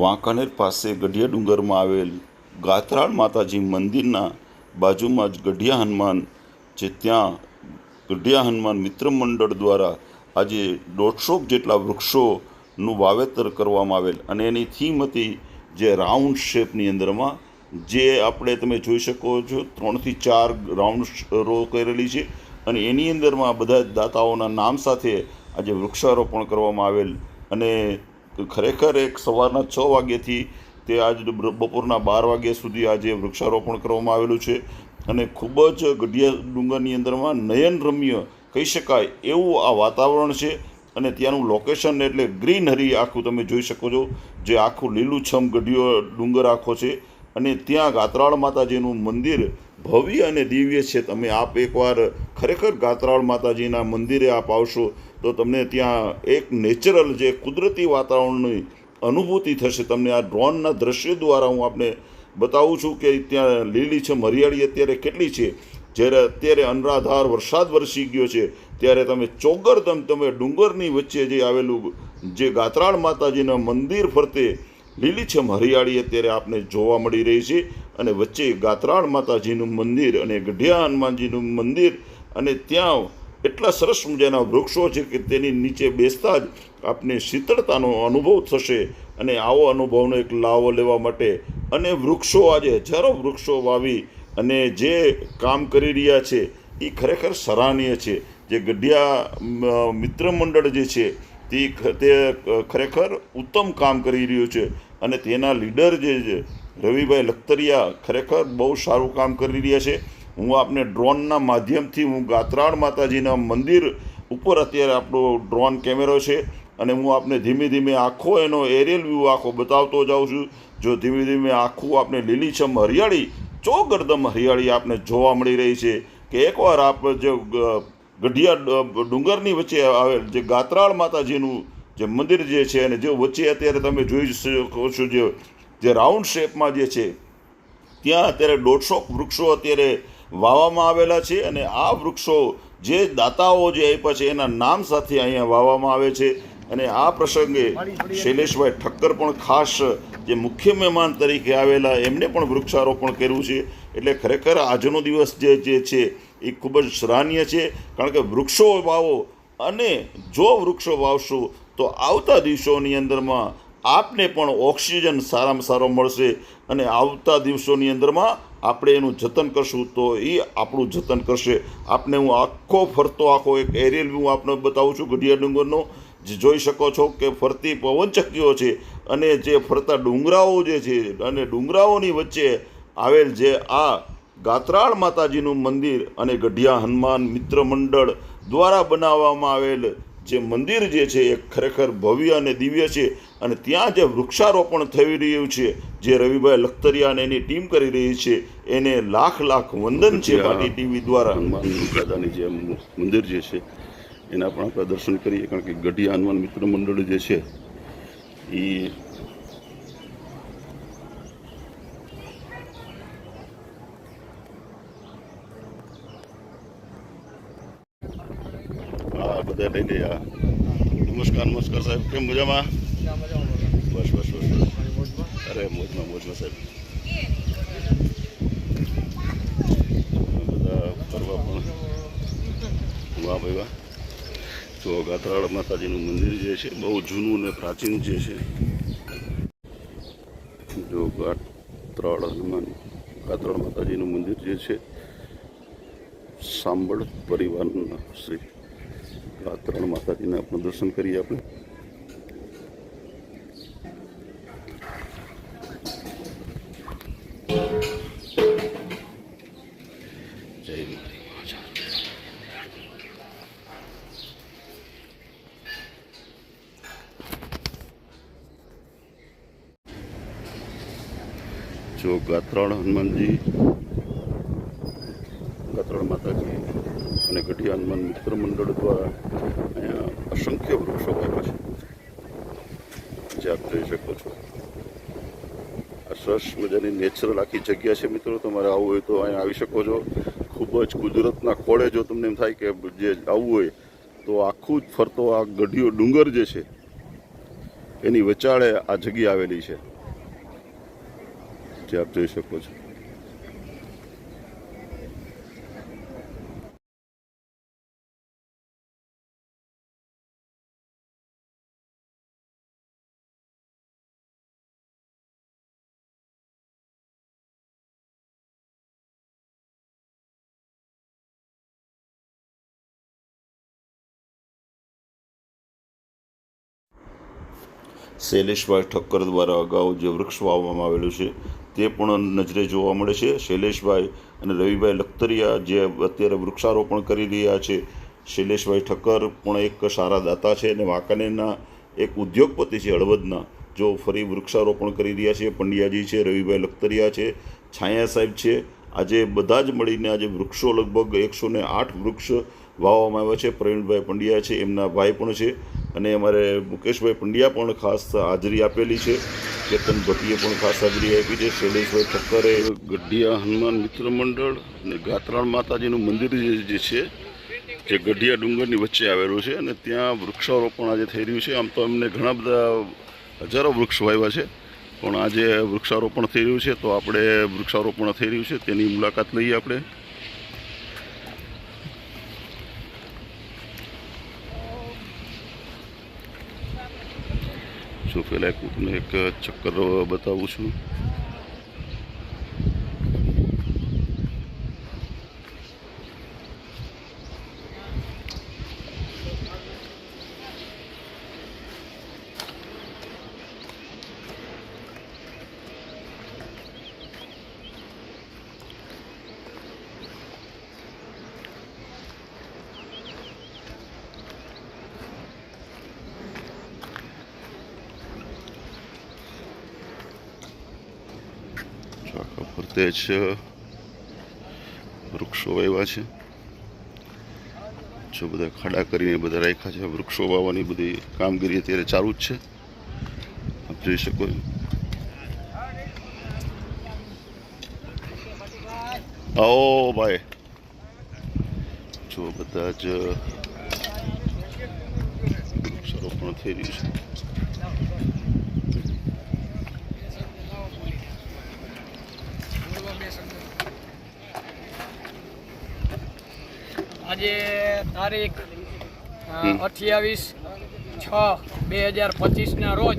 વાંકાનેર પાસે ગઢિયા ડુંગરમાં આવેલ ગાત્રાળ માતાજી મંદિરના બાજુમાં જ ગઢિયા હનુમાન જે ત્યાં ગઢિયા હનુમાન મિત્ર મંડળ દ્વારા આજે દોઢસો જેટલા વૃક્ષોનું વાવેતર કરવામાં આવેલ અને એની થીમ હતી જે રાઉન્ડ શેપની અંદરમાં. જે આપણે તમે જોઈ શકો છો, ત્રણથી ચાર રાઉન્ડ રો કરેલી છે અને એની અંદરમાં બધા દાતાઓના નામ સાથે આજે વૃક્ષારોપણ કરવામાં આવેલ અને ખરેખર એક સવારના છ વાગ્યાથી તે આજ બપોરના બાર વાગ્યા સુધી આજે વૃક્ષારોપણ કરવામાં આવેલું છે અને ખૂબ જ ગઢિયા ડુંગરની અંદરમાં નયનરમ્ય કહી શકાય એવું આ વાતાવરણ છે અને ત્યાંનું લોકેશન એટલે ગ્રીનહરી આખું તમે જોઈ શકો છો, જે આખું લીલુંછમ ગઢિયો ડુંગર આખો છે અને ત્યાં ગાત્રાળ માતાજીનું મંદિર ભવ્ય અને દિવ્ય છે. તમે આપ એકવાર ખરેખર ગાત્રાળ માતાજીના મંદિરે આપ આવશો તો તમને ત્યાં એક નેચરલ જે કુદરતી વાતાવરણની અનુભૂતિ થશે. તમને આ ડ્રોનના દ્રશ્ય દ્વારા હું આપને બતાવું છું કે ત્યાં લીલી છે હરિયાળી અત્યારે કેટલી છે. જ્યારે અત્યારે અનરાધાર વરસાદ વરસી ગયો છે, ત્યારે તમે ચોગરદમ તમે ડુંગરની વચ્ચે જે આવેલું જે ગાત્રાળ માતાજીના મંદિર ફરતે લીલીછમ હરિયાળી અત્યારે આપને જોવા મળી રહી છે. અને વચ્ચે ગાત્રાળ માતાજીનું મંદિર અને ગઢિયા હનુમાનજીનું મંદિર અને ત્યાં એટલા સરસ મજાના વૃક્ષો છે કે તેની નીચે બેસતા જ આપને શીતળતાનો અનુભવ થશે અને આવો અનુભવનો એક લાવો લેવા માટે અને વૃક્ષો આજે હજારો વૃક્ષો વાવી અને જે કામ કરી રહ્યા છે એ ખરેખર સરાહનીય છે. જે ગઢિયા મિત્ર મંડળ જે છે, તે તે ખરેખર ઉત્તમ કામ કરી રહ્યું છે અને તેના લીડર જે છે, રવિભાઈ લખતરિયા ખરેખર બહુ સારું કામ કરી રહ્યા છે. હું આપને ડ્રોનના માધ્યમથી હું ગાત્રાળ માતાજીના મંદિર ઉપર અત્યારે આપણો ડ્રોન કેમેરો છે અને હું આપને ધીમે ધીમે આખો એનો એરિયલ વ્યૂ આખો બતાવતો જાઉં છું. જો ધીમે ધીમે આખું આપને લીલીછમ હરિયાળી, ચોગરદમ હરિયાળી આપને જોવા મળી રહી છે કે એકવાર આપ જે ગઢિયા ડુંગરની વચ્ચે આવેલ જે ગાત્રાળ માતાજીનું જે મંદિર જે છે અને જે વચ્ચે અત્યારે તમે જોઈ શકો છો જે જે રાઉન્ડ શેપમાં જે છે, ત્યાં અત્યારે દોઢસો વૃક્ષો અત્યારે વાવવામાં આવેલા છે અને આ વૃક્ષો જે દાતાઓ જે આપ્યા છે, એના નામ સાથે અહીંયા વાવવામાં આવે છે. અને આ પ્રસંગે શૈલેષભાઈ ઠક્કર પણ ખાસ જે મુખ્ય મહેમાન તરીકે આવેલા, એમને પણ વૃક્ષારોપણ કર્યું છે. એટલે ખરેખર આજનો દિવસ જે જે છે, એ ખૂબ જ સરાહનીય છે. કારણ કે વૃક્ષો વાવો અને જો વૃક્ષો વાવશો, તો આવતા દિવસોની અંદરમાં આપને પણ ઓક્સિજન સારામાં સારો મળશે અને આવતા દિવસોની અંદરમાં આપણે એનું જતન કરશું તો એ આપણું જતન કરશે. આપને હું આખો ફરતો આખો એક એરિયલ હું આપને બતાવું છું ગઢિયા ડુંગરનો. જે જોઈ શકો છો કે ફરતી પવનચક્કીઓ છે અને જે ફરતા ડુંગરાઓ જે છે અને ડુંગરાઓની વચ્ચે આવેલ જે આ ગાત્રાળ માતાજીનું મંદિર અને ગઢિયા હનુમાન મિત્ર મંડળ દ્વારા બનાવવામાં આવેલ જે મંદિર જે છે એ ખરેખર ભવ્ય અને દિવ્ય છે અને ત્યાં જે વૃક્ષારોપણ થઈ રહ્યું છે જે રવિભાઈ લખતરિયા અને એની ટીમ કરી રહી છે એને લાખ લાખ વંદન છે પાટી ટીવી દ્વારા. હનુમાન દાદાની જે મંદિર જે છે એના પણ આપણે દર્શન કરીએ કારણ કે ગઢિયા હનુમાન મિત્ર મંડળ જે છે એ હા બધા લઈ લે નમસ્કાર નમસ્કાર સાહેબ. કેમ મજામાં? બસ બસ બસ અરે, મોજમાં મોજમાં સાહેબ. બધા ફરવા પણ વાહ ભાઈ વાહ. તો ગાત્રાળ માતાજીનું મંદિર જે છે, બહુ જૂનું અને પ્રાચીન જે છે. જો ગાત્રાળ હનુમાન, ગાત્રાળ માતાજીનું મંદિર જે છે, સાંભળ પરિવારના શ્રી ગાત્રાળ માતાજીના આપણે દર્શન કરીએ આપણે. જો ગાત્રાળ હનુમાનજી ગાત્રાળ માતાજી ગઢિયા મિત્ર મંડળ દ્વારા અહીંયા અસંખ્ય વૃક્ષો વાવ્યા છે. જે આપ જોઈ શકો છો. આ સરસ મજાની નેચરલ આખી જગ્યા છે મિત્રો. તમારે આવવું હોય તો અહીંયા આવી શકો છો. ખૂબ જ કુદરતના ખોળે જો તમને એમ થાય કે જે આવવું હોય, તો આખું જ ફરતો આ ગઢિયો ડુંગર જે છે, એની વચાળે આ જગ્યા આવેલી છે. જે આપ જોઈ શકો છો. શૈલેષભાઈ ઠક્કર દ્વારા અગાઉ જે વૃક્ષ વાવવામાં આવેલું છે, તે પણ નજરે જોવા મળે છે. શૈલેષભાઈ અને રવિભાઈ લખતરિયા જે અત્યારે વૃક્ષારોપણ કરી રહ્યા છે, શૈલેષભાઈ ઠક્કર પણ એક સારા દાતા છે અને વાંકાનેરના એક ઉદ્યોગપતિ છે હળવદના. જો ફરી વૃક્ષારોપણ કરી રહ્યા છે, પંડ્યાજી છે, રવિભાઈ લખતરિયા છે, છાયા સાહેબ છે. આજે બધા જ મળીને આજે વૃક્ષો લગભગ એકસો ને આઠ વૃક્ષ વાવવામાં આવ્યા છે. પ્રવીણભાઈ પંડ્યા છે, એમના ભાઈ પણ છે અને અમારે મુકેશભાઈ પંડ્યા પણ ખાસ હાજરી આપેલી છે. કેતન ભટ્ટીએ પણ ખાસ હાજરી આપી છે. શૈલેષભાઈ ઠક્કરે, ગઢિયા હનુમાન મિત્ર મંડળ અને ગાત્રાણ માતાજીનું મંદિર જે- છે, જે ગઢિયા ડુંગરની વચ્ચે આવેલું છે અને ત્યાં વૃક્ષારોપણ આજે થઈ રહ્યું છે. આમ તો એમને ઘણા બધા હજારો વૃક્ષ વાવ્યા છે, પણ આજે વૃક્ષારોપણ થઈ રહ્યું છે તો આપણે વૃક્ષારોપણ થઈ રહ્યું છે. તેની મુલાકાત લઈએ આપણે. જો પહેલાં એક એક ચક્કર બતાવું છું જો આખા જ વૃક્ષો વાવ્યા છે. જો બધા ખાડા કરીને બધા રાખ્યા છે, વૃક્ષો વાવવાની બધી કામગીરી અત્યારે ચાલુ જ છે. આપ જોઈ શકો ઓ ભાઈ. જો બધા જ વૃક્ષારોપણ થઈ રહ્યું છે. આજે તારીખ અઠ્યાવીસ છ બે હજાર પચીસના રોજ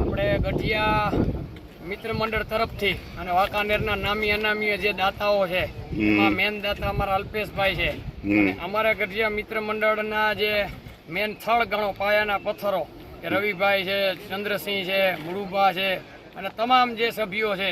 આપણે ગઢિયા મિત્ર મંડળ તરફથી અને વાંકાનેરના નામી અનામી જે દાતાઓ છે. એમાં મેન દાતા અમારા અલ્પેશભાઈ છે. અને અમારા ગઢિયા મિત્ર મંડળના જે મેન થળ ગણો પાયાના પથ્થરો કે રવિભાઈ છે ચંદ્રસિંહ છે મુળુબા છે અને તમામ જે સભ્યો છે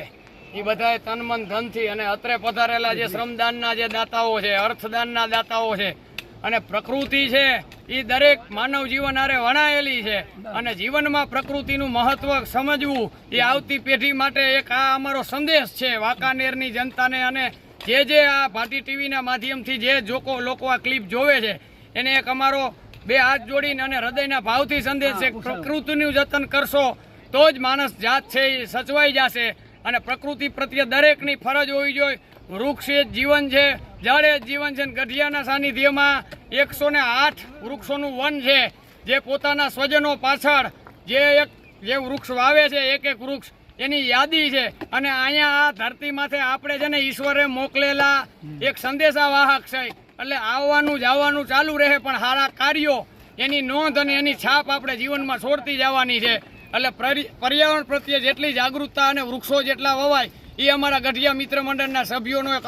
એ બધાએ તન મન ધનથી અને અત્રે પધારેલા જે શ્રમદાનના જે દાતાઓ છે અર્થદાનના દાતાઓ છે અને પ્રકૃતિ છે એ દરેક માનવ જીવન આરે વણાયેલી છે અને જીવનમાં પ્રકૃતિનું મહત્વ સમજવું એ આવતી પેઢી માટે એક આ અમારો સંદેશ છે વાંકાનેરની જનતાને અને જે જે આ ભાટી ટીવીના માધ્યમથી જે જોકો લોકો આ ક્લિપ જોવે છે એને એક અમારો બે હાથ જોડીને અને હૃદયના ભાવથી સંદેશ છે પ્રકૃતિનું જતન કરશો તો જ માણસ જાત છે એ સચવાઈ જશે અને પ્રકૃતિ પ્રત્યે દરેકની ફરજ હોવી જોઈએ. વૃક્ષ એ જીવન છે, જળ એ જીવન છે ગઢિયાના સાનિધ્યમાં એકસો ને આઠ વૃક્ષોનું વન છે, જે પોતાના સ્વજનો પાછળ જે એક, જે વૃક્ષ વાવે છે, એક એક વૃક્ષ, એની યાદી છે. અને અહીંયા આ ધરતી માથે આપણે છે ને ઈશ્વરે મોકલેલા એક સંદેશાવાહક છે. એટલે આવવાનું જવાનું ચાલુ રહે, પણ સારા કાર્યો એની નોંધ અને એની છાપ આપણે જીવનમાં છોડતી જવાની છે. એટલે પર્ય- પર્યાવરણ પ્રત્યે જેટલી જાગૃતતા અને વૃક્ષો જેટલા વવાય એ અમારા ગઢિયા મિત્ર મંડળના સભ્યોનો એક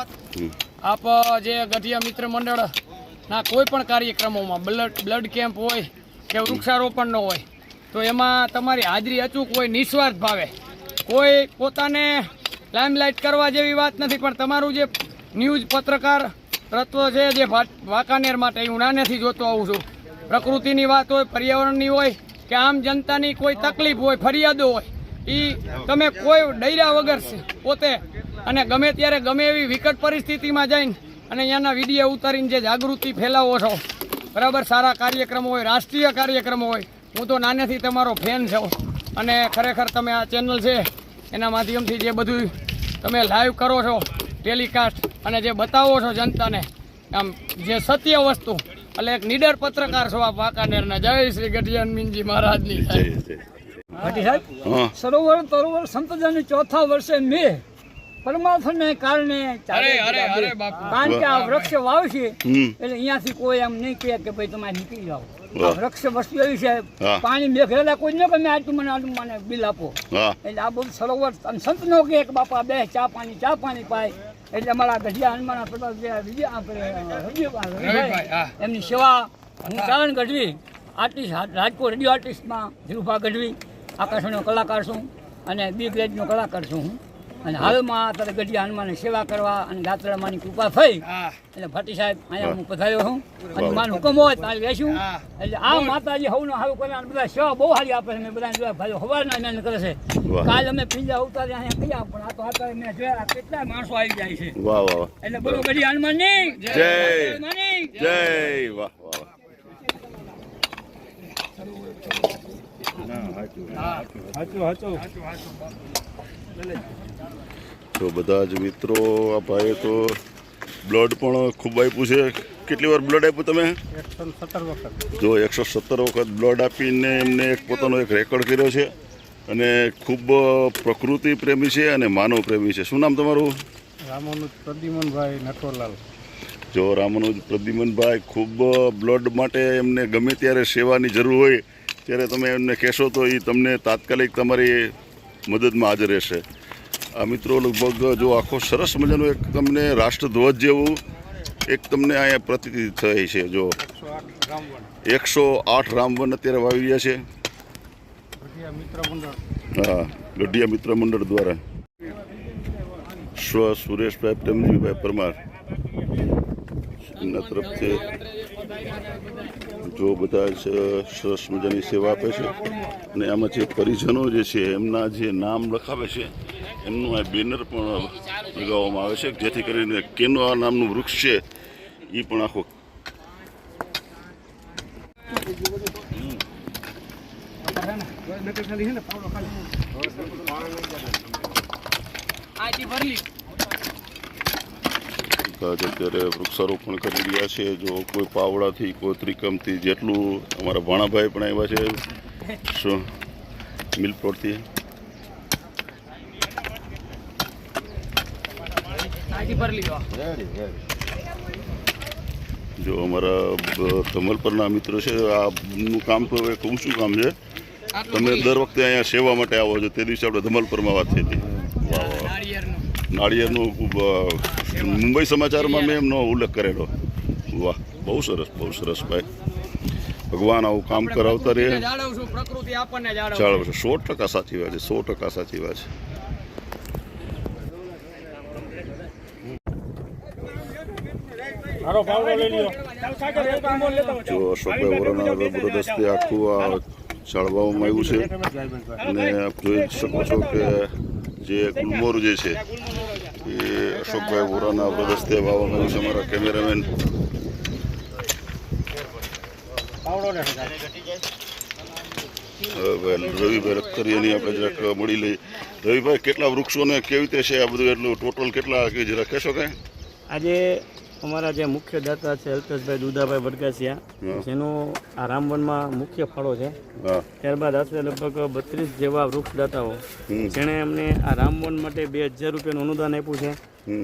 આપ જે ગઢિયા મિત્ર મંડળના કોઈ પણ કાર્યક્રમોમાં બ્લડ બ્લડ કેમ્પ હોય કે વૃક્ષારોપણનો હોય તો એમાં તમારી હાજરી અચૂક હોય નિસ્વાર્થ ભાવે. કોઈ પોતાને લાઇમલાઇટ કરવા જેવી વાત નથી પણ તમારું જે ન્યૂઝ પત્રકાર તત્વ છે જે વાંકાનેર માટે હું નાનેથી જોતો આવું છું. પ્રકૃતિની વાત હોય પર્યાવરણની હોય કે આમ જનતાની કોઈ તકલીફ હોય, ફરિયાદો હોય એ તમે કોઈ ડૈરા વગર પોતે. અને ગમે ત્યારે ગમે એવી વિકટ પરિસ્થિતિમાં જઈને અને અહીંયાના વીડિયો ઉતારીને જે જાગૃતિ ફેલાવો છો, બરાબર, સારા કાર્યક્રમો હોય, રાષ્ટ્રીય કાર્યક્રમો હોય, હું તો નાનેથી તમારો ફેન છું. અને ખરેખર તમે આ ચેનલ છે, એના માધ્યમથી જે બધું તમે લાઈવ કરો છો, ટેલિકાસ્ટ અને જે બતાવો છો જનતાને, આમ જે સત્ય વસ્તુ એટલે એક નીડર પત્રકાર છો આ વાંકાનેરના. જય શ્રી ગઢિયાન મીનજી મહારાજની જય જય ભાટી સાહેબ સરોવર તરોવર સંતજન ચોથા વર્ષે મે પરમાત્માને કારણે. કારણ કે આ વૃક્ષ વાવશે એટલે અહીંયાથી કોઈ એમ નહીં કહે કે ભાઈ તમારે નીકળી જાઓ. આ વૃક્ષ વસ્તુ એવી છે. પાણી મેઘરેલા કોઈ ન ગમે આટલું મને આટલું મને બિલ આપો. એટલે આ બધું સરોવર સંતનો સંત નો કે એક બાપા બે ચા પાણી ચા પાણી પાય. એટલે અમારા ગઢિયા હનુમાન પ્રતાપ જે વિજય આપણે રવિભાઈ, રવિભાઈ, હા. એમની સેવા હું ચારણ ગઢવી આર્ટિસ્ટ રાજકોટ રેડિયો આર્ટિસ્ટમાં ધીરુભા ગઢવી આકાશવાણીનો કલાકાર છું અને બી ગ્રેડનો કલાકાર છું હું અને હાલમાં અત્યારે ગઢિયા હનુમાનની સેવા કરવા અને ગાત્રામાની કૃપા થઈ. એટલે ભાટી સાહેબ અહીંયા હું પધાર્યો છું. અને માન હુકમ હોય તારે બેસું. એટલે આ માતાજી હવનો હારું કરે અને બધા સેવા બહુ સારી આપે છે. મેં બધા જોયા ભાઈઓ હવારના મહેનત કરે છે. કાલ અમે પિંજા ઉતારી અહીંયા ગયા પણ આ તો અત્યારે મેં જોયા કેટલા માણસો આવી જાય છે. વાહ વાહ વાહ. એટલે બોલો ગઢી હનુમાનની જય. હનુમાનની જય વાહ વાહ વાહ. તો બધા જ મિત્રો આ ભાઈએ તો બ્લડ પણ ખૂબ આપ્યું છે. કેટલી વાર બ્લડ આપ્યું તમે? જો એકસો સત્તર વખત બ્લડ આપીને એમને એક પોતાનો એક રેકોર્ડ કર્યો છે અને ખૂબ પ્રકૃતિ પ્રેમી છે અને માનવ પ્રેમી છે. શું નામ તમારું? રામાનુજ પ્રદ્યુમનભાઈ નટવરલાલ. જો રામાનુજ પ્રદ્યુમનભાઈ ખૂબ બ્લડ માટે એમને ગમે ત્યારે સેવાની જરૂર હોય ત્યારે તમે એમને કહેશો તો એ તમને તાત્કાલિક તમારી મદદમાં હાજર રહેશે. આ મિત્રો લગભગ જો આખો સરસ મજાનું એક તમને રાષ્ટ્રધ્વજ જેવું એક તમને અહીંયા પ્રતિતિ થઈ છે. જો એકસો આઠ રામવન અત્યારે વાવી રહ્યા છે. હા ગઢિયા મિત્ર મંડળ દ્વારા. સ્વ સુરેશભાઈ પ્રેમજીભાઈ પરમાર. તરફથી જો બધા જ સરસ મજાની સેવા આપે છે. અને આમાં જે પરિજનો જે છે, એમના જે નામ લખાવે છે, એમનું આ બેનર પણ લગાવવામાં આવે છે, જેથી કરીને કેનો આ નામનું વૃક્ષ છે એ પણ આખો આથી બધા જ અત્યારે વૃક્ષારોપણ કરી રહ્યા છે જો કોઈ પાવડાથી કોઈ ત્રિકમથી જેટલું અમારા ભાણાભાઈ પણ આવ્યા છે મિલ પ્લોટથી જો અમારા ધમલપરના મિત્રો છે આનું કામ તો હવે શું કામ છે? તમે દર વખતે અહીંયા સેવા માટે આવો છો તે દિવસે આપણે ધમલપરમાં વાત થઈ હતી. નાળિયેરનું. ખૂબ મુંબઈ સમાચારમાં મેં એમનો ઉલ્લેખ કરેલો. વાહ બહુ સરસ બહુ સરસ ભાઈ. ભગવાન આવું કામ કરાવતા રહે જાળવશું પ્રકૃતિ આપણને જાળવશે. સો ટકા સાચી વાત છે સો ટકા સાચી વાત છે. જો અશોકભાઈ વોરાના જબરદસ્તી આખું આ જાળવવામાં આવ્યું છે. અને આપ જોઈ જ શકો છો કે જે ગુલમોર જે છે અશોકભાઈ વોરાના રબરદસ્તે વાવવામાં આવ્યું છે અમારા કેમેરામેન રવિભાઈ રખતરિયાની આપણે જરાક મળી લઈ રવિભાઈ કેટલા વૃક્ષોને કેવી રીતે છે આ બધું એટલું ટોટલ કેટલા કે જરા કહેશો કાંઈ આજે અમારા જે મુખ્ય દાતા છે અલ્પેશભાઈ દુદાભાઈ વડગાસિયા જેનો આ રામવનમાં મુખ્ય ફાળો છે. ત્યારબાદ આશરે લગભગ બત્રીસ જેવા વૃક્ષ દાતાઓ જેણે અમને આ રામવન માટે બે હજાર રૂપિયાનું અનુદાન આપ્યું છે.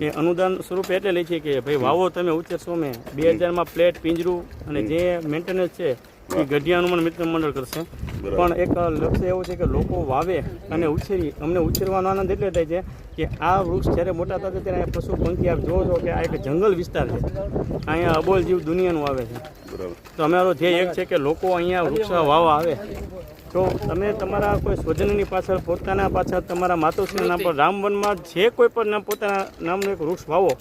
એ અનુદાન સ્વરૂપે એટલે લઈ છે કે ભાઈ વાવો તમે ઉચ્ચરશો મેં બે હજારમાં પ્લેટ પિંજરું અને જે મેન્ટેનન્સ છે એ ગઢિયાનું પણ મિત્ર મંડળ કરશે. પણ એક લક્ષ્ય એવું છે કે લોકો વાવે અને ઉછેરી અમને ઉછેરવાનો આનંદ એટલે થાય છે કે આ વૃક્ષ જ્યારે મોટા થતા ત્યારે પશુ પંખી આપ જોવો છો કે આ એક જંગલ વિસ્તાર છે. અહીંયા અબોલ જીવ દુનિયાનું આવે છે. તો અમારો ધ્યેય એક છે કે લોકો અહીંયા વૃક્ષ વાવા આવે. તો તમે તમારા કોઈ સ્વજનની પાછળ પોતાના પાછળ તમારા માતૃશ્રીના નામ પર રામવનમાં જે કોઈ પણ નામ પોતાના નામનું એક વૃક્ષ વાવો.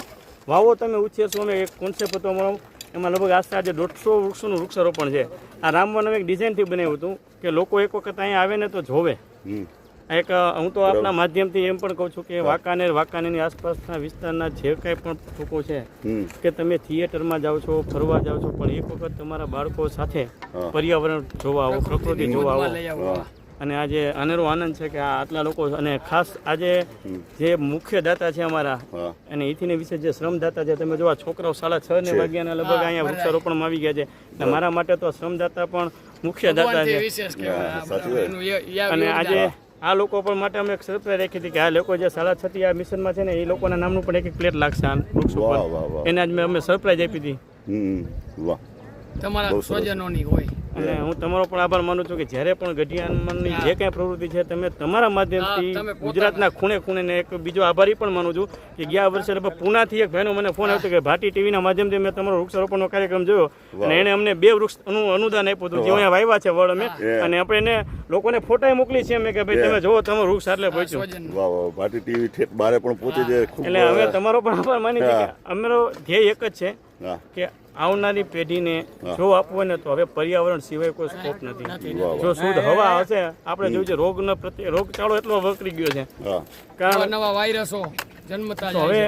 વાવો તમે ઉછેરશો અમે એક કોન્સેપ્ટ હતો અમારો એમાં લગભગ આશરે આજે દોઢસો વૃક્ષોનું વૃક્ષારોપણ છે. આ રામવન અમે એક ડિઝાઇનથી બનાવ્યું હતું કે લોકો એક વખત અહીંયા આવે ને તો જોવે. એક હું તો આપના માધ્યમથી એમ પણ કહું છું કે વાંકાનેર વાંકાનેરની આસપાસના વિસ્તારના જે કાંઈ પણ લોકો છે કે તમે થિયેટરમાં જાઓ છો ફરવા જાઓ છો પણ એક વખત તમારા બાળકો સાથે પર્યાવરણ જોવા આવો પ્રકૃતિ જોવા આવો. અને આજે અનેરો આનંદ છે કે આ આટલા લોકો અને ખાસ આજે જે મુખ્ય દાતા છે અમારા અને એથીને વિશે જે શ્રમદાતા છે તમે જો આ છોકરાઓ સાડા છ ને. વાગ્યાના લગભગ અહીંયા વૃક્ષારોપણમાં આવી ગયા છે. અને મારા માટે તો આ શ્રમદાતા પણ મુખ્ય દાતા છે. અને આજે આ લોકો પણ માટે અમે એક સરપ્રાઈઝ રાખી હતી કે આ લોકો જે સાડા છથી આ મિશનમાં છે ને એ લોકોના નામનું પણ એક એક પ્લેટ લાગશે આ વૃક્ષ ઉપર. એને આજ મેં અમે સરપ્રાઈઝ આપી હતી. વાહ. તમારા સ્વજનોની હોય. અને હું તમારો પણ આભાર માનું છું કે જ્યારે પણ ગઢિયા હનુમાનની હા. જે કાંઈ પ્રવૃત્તિ છે તમે તમારા માધ્યમથી તમે. ગુજરાતના ખૂણે ખૂણે ને એક બીજો આભારી પણ માનું છું કે ગયા વર્ષે પૂનાથી એક ભાઈનો મને ફોન આવ્યો કે ભાટી ટીવીના માધ્યમથી મેં તમારો વૃક્ષારોપણનો કાર્યક્રમ જોયો અને એણે અમને બે વૃક્ષ અનુ- અનુદાન આપ્યું હતું. જે અહીંયા વાવ્યા છે વડ અમે. અને આપણે એને લોકોને ફોટા મોકલી છે અમે કે ભાઈ તમે જોવો તમારું વૃક્ષ આટલે પહોંચ્યું. ભાટી ટીવી ઠેઠ બારે પણ પહોંચી જાય એટલે અમે તમારો પણ આભાર માની કે અમારો ધ્યેય એક જ છે કે આવનારી પેઢીને જો આપવું ને તો હવે પર્યાવરણ સિવાય કોઈ સ્કોપ નથી. જો શુદ્ધ હવા હશે આપણે જોયું છે રોગનો પ્રત્યે રોગચાળો એટલો વકરી ગયો છે. કારણ નવા વાયરસો જન્મતા હવે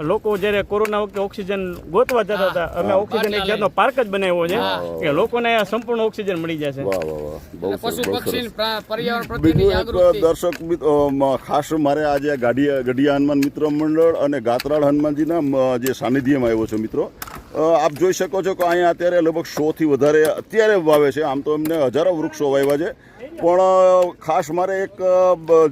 લોકો જ્યારે કોરોના વખતે ઓક્સિજન ગોતવા જતા હતા અમે ઓક્સિજન એક જાતનો પાર્ક જ બનાવ્યો છે કે લોકોને આ સંપૂર્ણ ઓક્સિજન મળી જશે. દર્શક ખાસ મારે આજે ગાડી ગઢિયા હનુમાન મિત્ર મંડળ અને ગાત્રાળ હનુમાનજીના જે સાનિધ્યમાં આવ્યો છે મિત્રો આપ જોઈ શકો છો કે અહીંયા અત્યારે લગભગ સોથી વધારે અત્યારે વાવે છે. આમ તો એમને હજારો વૃક્ષો વાવ્યા છે. પણ ખાસ મારે એક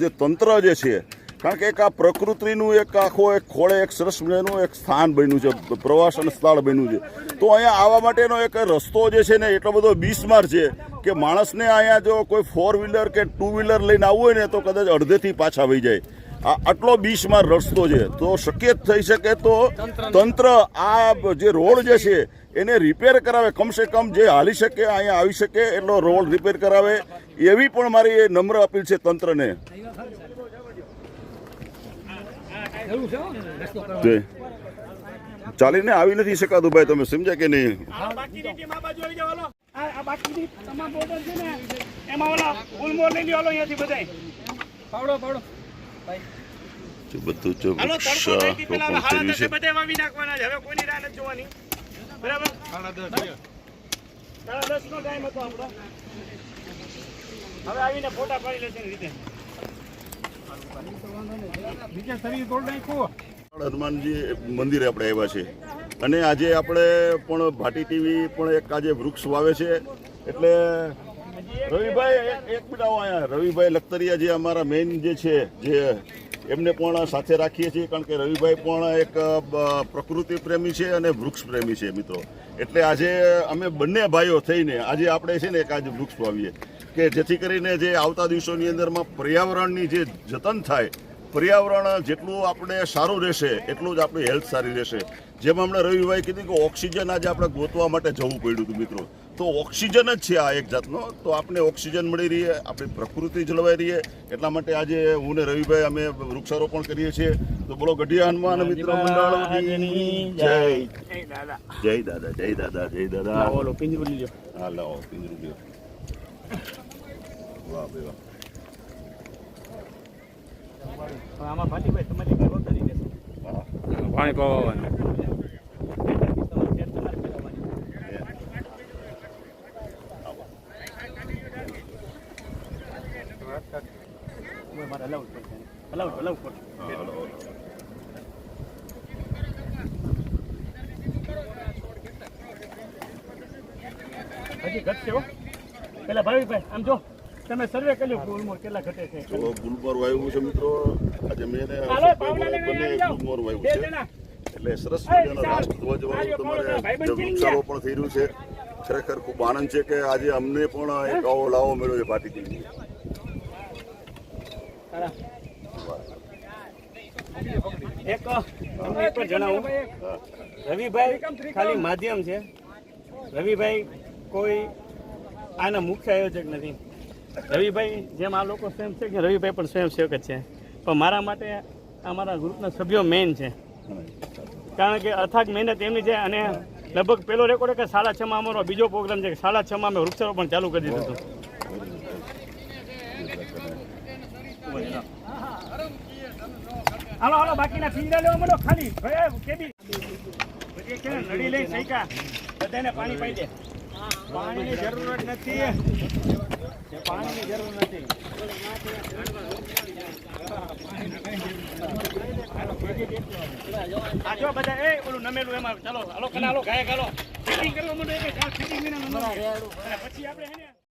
જે તંત્ર જે છે, કારણ કે એક આ પ્રકૃતિનું એક આખો એક ખોળે, એક સરસ મજાનું એક સ્થાન બન્યું છે પ્રવાસન સ્થળ બન્યું છે. તો અહીંયા આવવા માટેનો એક રસ્તો જે છે ને, એટલો બધો બીસમાર છે કે માણસને અહીંયા જો કોઈ ફોર વ્હીલર કે ટુ વ્હીલર લઈને આવવું હોય ને, તો કદાચ અડધેથી પાછા વહી જાય. આટલો બીસમાર રસ્તો છે તો શક્ય થઈ શકે તો તંત્ર આ જે રોડ જે છે એને રિપેર કરાવે. કમસે કમ જે હાલી શકે અહીંયા આવી શકે એટલો રોડ રિપેર કરાવે. એવી પણ મારી નમ્ર અપીલ છે તંત્રને. ચાલીને આવી નથી શકાતું ભાઈ તમે સમજ્યા કે નહીં? બાકીની ટીમ આ બાજુ આવી જાઓ હાલો. આ આ બાકીની તમામ બોર્ડર છે ને એમાં ઓલા ગુલમોર લઈ લ્યો અહીંયાથી બધાય. પાવડો પાવડો જે બધું જો વૃક્ષારોપણ હાડા કર્યું છે. બધે વાવી નાખવાના છે. હવે કોઈની રાહ નથી જોવાની. બરાબર? સાડા દસ નો ટાઈમ હતો આપણો. હવે આવીને ફોટા પાડી લેશે રીતે. બીજા શરીર તોડ નાખો હનુમાનજી મંદિરે આપણે આવ્યા છે. અને આજે આપણે પણ ભાટી ટીવી પણ એક આજે વૃક્ષ વાવે છે. એટલે રવિભાઈ, એક- મિનિટ અહીંયા. રવિભાઈ લખતરિયા જે અમારા મેઇન જે છે, જે એમને પણ સાથે રાખીએ છીએ, કારણ કે રવિભાઈ પણ એક પ્રકૃતિ પ્રેમી છે અને વૃક્ષ પ્રેમી છે, મિત્રો. એટલે આજે અમે બંને ભાઈઓ થઈને, આજે આપણે છે ને એક આજે વૃક્ષ વાવીએ. કે જેથી કરીને જે આવતા દિવસોની અંદરમાં પર્યાવરણની જે જતન થાય, પર્યાવરણ જેટલું આપણે સારું રહેશે, એટલું જ આપણી હેલ્થ સારી રહેશે. જેમ હમણાં રવિભાઈ કીધું કે ઓક્સિજન આજે આપણે ગોતવા માટે જવું પડ્યું હતું, મિત્રો. તો ઓક્સિજન જ છે આ એક જાતનો. તો આપણે ઓક્સિજન મળી રહીએ આપણી પ્રકૃતિ જળવાઈ રહીએ એટલા માટે આજે હું ને રવિભાઈ અમે વૃક્ષારોપણ કરીએ છીએ. તો બોલો ગઢિયા હનુમાન મિત્ર મંડળ જય જય. દાદા. જય દાદા. જય દાદા ઓલો પિંજરું લીધો હા લાવો પિંજરું લ્યો. વાહ બે વાહ. આમાં ભાટીભાઈ તમારી પાણી રોતારી દેશો હા મારે હલાવવું પડશે. હલાવવું હલાવવું પડશે. હજી ઘટશે હો. પેલા ભાવિકભાઈ આમ જો તમે સર્વે કર્યો ગુલમોર કેટલા ઘટે છે? તો ગુલમોર વાવ્યું છે મિત્રો આજે મેં. ગુલમોર વાવ્યું છે. એટલે સરસ મજાનો રાષ્ટ્રધ્વજ વાળું તમારે પાવડા, પણ વૃક્ષારોપણ થઈ રહ્યું છે. ખરેખર ખૂબ આનંદ છે કે આજે અમને પણ એક આવો લાવો મળ્યો છે ટીવી એક, તમને એક જણાવું. રવિભાઈ ખાલી માધ્યમ છે. રવિભાઈ કોઈ આના મુખ્ય આયોજક નથી. રવિભાઈ જેમ આ લોકો સ્વયં છે કે રવિભાઈ પણ સ્વયંસેવક જ છે. પણ મારા માટે અમારા ગ્રુપના સભ્યો મેઇન છે. કારણ કે અથાગ મહેનત એમની છે અને લગભગ પેલો રેકોર્ડ કે સાડા છમાં અમારો બીજો પ્રોગ્રામ છે કે સાડા છમાં અમે વૃક્ષારોપણ ચાલુ કરી દીધું હતું. હાલો હાલો, બાકીના પિંજરા લેવા મળો ખાલી. કેબી નડી લઈ સૈકા બધાને પાણી પાઈ દે. પાણીની જરૂર નથી. પાણીની જરૂર નથી. આ બધા, એ, ઓલું નમેલું એમાં, ચાલો, હાલો કલા હાલો. ગાયક હાલો ફિટિંગ કરવા માંડો પછી આપણે